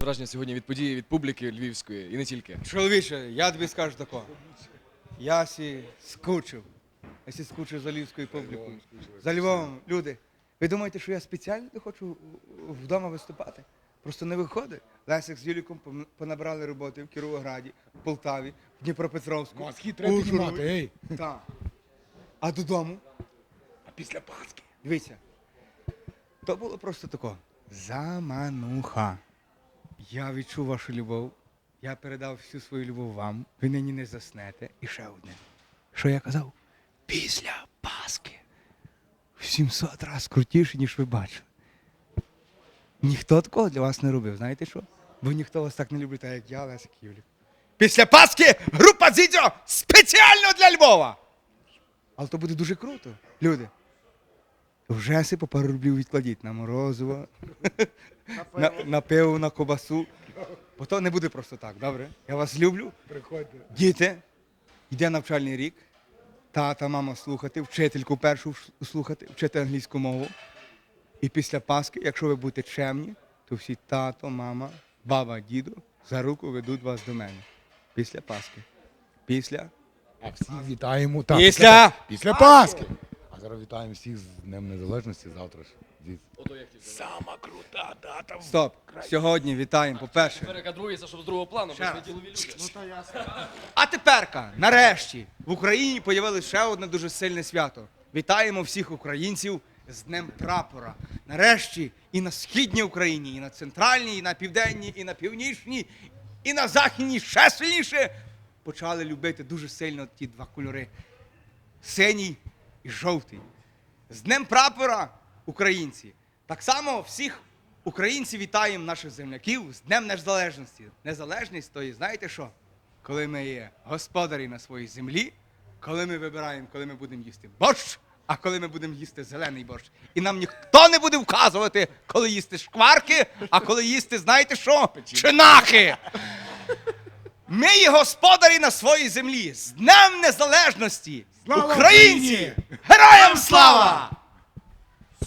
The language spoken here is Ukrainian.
Враження сьогодні від події, від публіки львівської і не тільки. Чоловіче, я тобі скажу тако. Я сі скучив. Я сі скучив за львівською публікою. За Львовом. Люди, ви думаєте, що я спеціально не хочу вдома виступати? Просто не виходить. Лесик з Юліком понабрали роботи в Кіровограді, в Полтаві, в Дніпропетровську. Маски треба піднімати, ей. Так. А додому? А після Пасхи. Дивіться. То було просто тако. Замануха. Я відчув вашу любов. Я передав всю свою любов вам. Ви нині не заснете. І ще одне. Що я казав? Після Пасхи. В 700 разів крутіше, ніж ви бачили. Ніхто такого для вас не робив, знаєте що? Бо ніхто вас так не любить, так як я, Лесик Юлік. Після Пасхи група Дзідзьо спеціально для Львова! Але то буде дуже круто, люди. Вже си по пару рублів відкладіть на морозиво, на, на пиво, на кобасу. Бо то не буде просто так, добре? Я вас люблю. Приходьте. Діти, йде навчальний рік. Тата, мама слухати, вчительку першу слухати, вчити англійську мову. І після Пасхи, якщо ви будете чемні, то всі тато, мама, баба, діду за руку ведуть вас до мене. Після Пасхи. Після. А всіх вітаємо. Так, Після! Після Пасхи. Зараз вітаємо всіх з Днем Незалежності завтра ж. Сама крута дата. в- Стоп! Сьогодні вітаємо, по-перше. Перекадрується, щоб з другого плану, бо Ще ж раз. ділові люди. А теперка, нарешті, в Україні появилось ще одне дуже сильне свято. Вітаємо всіх українців з Днем Прапора. Нарешті і на східній Україні, і на центральній, і на південній, і на північній, і на західній ще сильніше почали любити дуже сильно ті два кольори синій і жовтий. З Днем Прапора, українці. Так само всіх українців вітаємо наших земляків з Днем Незалежності. Незалежність то є, знаєте що? Коли ми є господарі на своїй землі, коли ми вибираємо, коли ми будемо їсти борщ, а коли ми будемо їсти зелений борщ. І нам ніхто не буде вказувати, коли їсти шкварки, а коли їсти, знаєте що? Чинахи! Ми є господарі на своїй землі з Днем Незалежності! Слава Українці! Україні! Героям слава!